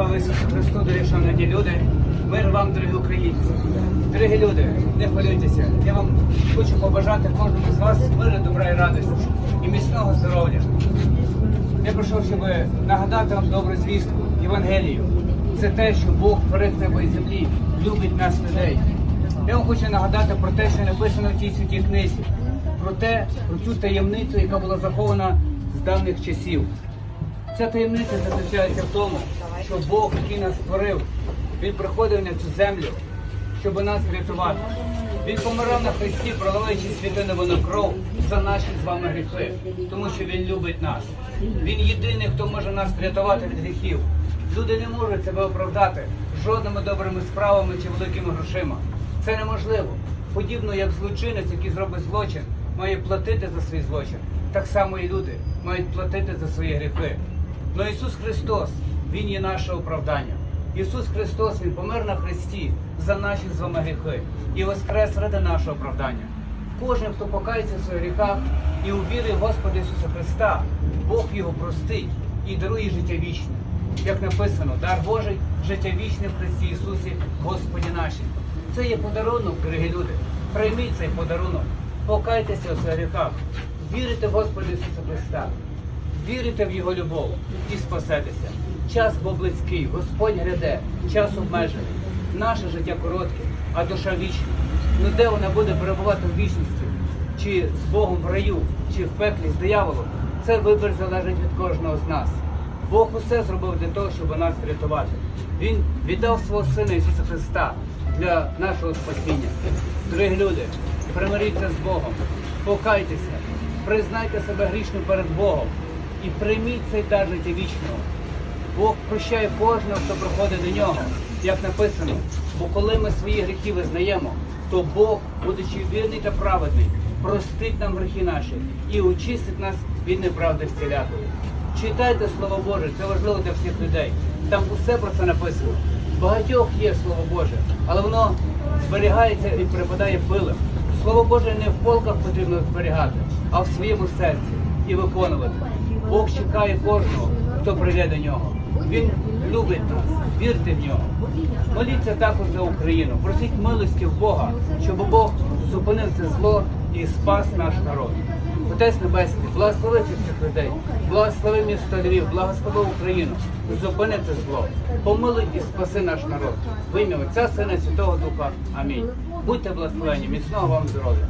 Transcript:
Слава Ісусу Христу, дорогі шановні люди, мир вам, дорогі українці. Дорогі люди, не хвилюйтеся. Я вам хочу побажати кожному з вас миру, добра і радості і міцного здоров'я. Я прийшов, щоб нагадати вам добру звістку, Євангелію. Це те, що Бог творив небо землі, любить нас людей. Я вам хочу нагадати про те, що написано в тій святій книзі, про те, про цю таємницю, яка була захована з давніх часів. Ця таємниця заключається в тому, що Бог, який нас створив, Він приходив на цю землю, щоб нас врятувати. Він помирав на хресті, проливаючи святиновину кров за наші з вами гріхи, тому що Він любить нас. Він єдиний, хто може нас врятувати від гріхів. Люди не можуть себе оправдати жодними добрими справами чи великими грошима. Це неможливо. Подібно як злочинець, який зробить злочин, має платити за свій злочин. Так само і люди мають платити за свої гріхи. Но Ісус Христос, Він є наше оправдання. Ісус Христос, Він помер на Христі за наші з вами гріхи і воскрес ради нашого оправдання. Кожен, хто покається в своїх гріхах і увірить Господа Ісуса Христа, Бог його простить і дарує життя вічне. Як написано, дар Божий, життя вічне в Христі Ісусі, Господі нашій. Це є подарунок, дорогі люди. Прийміть цей подарунок, покайтеся у своїх гріхах, вірите в Господа Ісуса Христа. Вірите в Його любов і спасетеся. Час бо близький, Господь гряде, час обмежений. Наше життя коротке, а душа вічна. Ну де вона буде перебувати в вічності? Чи з Богом в раю, чи в пеклі з дияволом? Це вибір залежить від кожного з нас. Бог усе зробив для того, щоб нас врятувати. Він віддав свого Сина Ісуса Христа для нашого спасіння. Дорогі люди, примиріться з Богом, покайтеся, признайте себе грішним перед Богом і прийміть цей дар життя вічного. Бог прощає кожного, хто приходить до нього, як написано. Бо коли ми свої гріхи визнаємо, то Бог, будучи вірний та праведний, простить нам гріхи наші і очистить нас від неправди всілякої. Читайте Слово Боже, це важливо для всіх людей. Там усе про це написано. Багатьох є Слово Боже, але воно зберігається і припадає пилем. Слово Боже не в полках потрібно зберігати, а в своєму серці і виконувати. Бог чекає кожного, хто прийде до нього. Він любить нас, вірте в нього. Моліться також за Україну. Просіть милості в Бога, щоб Бог зупинив це зло і спас наш народ. Отець Небесний, благослови цих людей, благослови місто Львів, благослови Україну, зупини це зло, помилуй і спаси наш народ. В ім'я Отця, Сина, Святого Духа. Амінь. Будьте благословені, міцного вам здоров'я.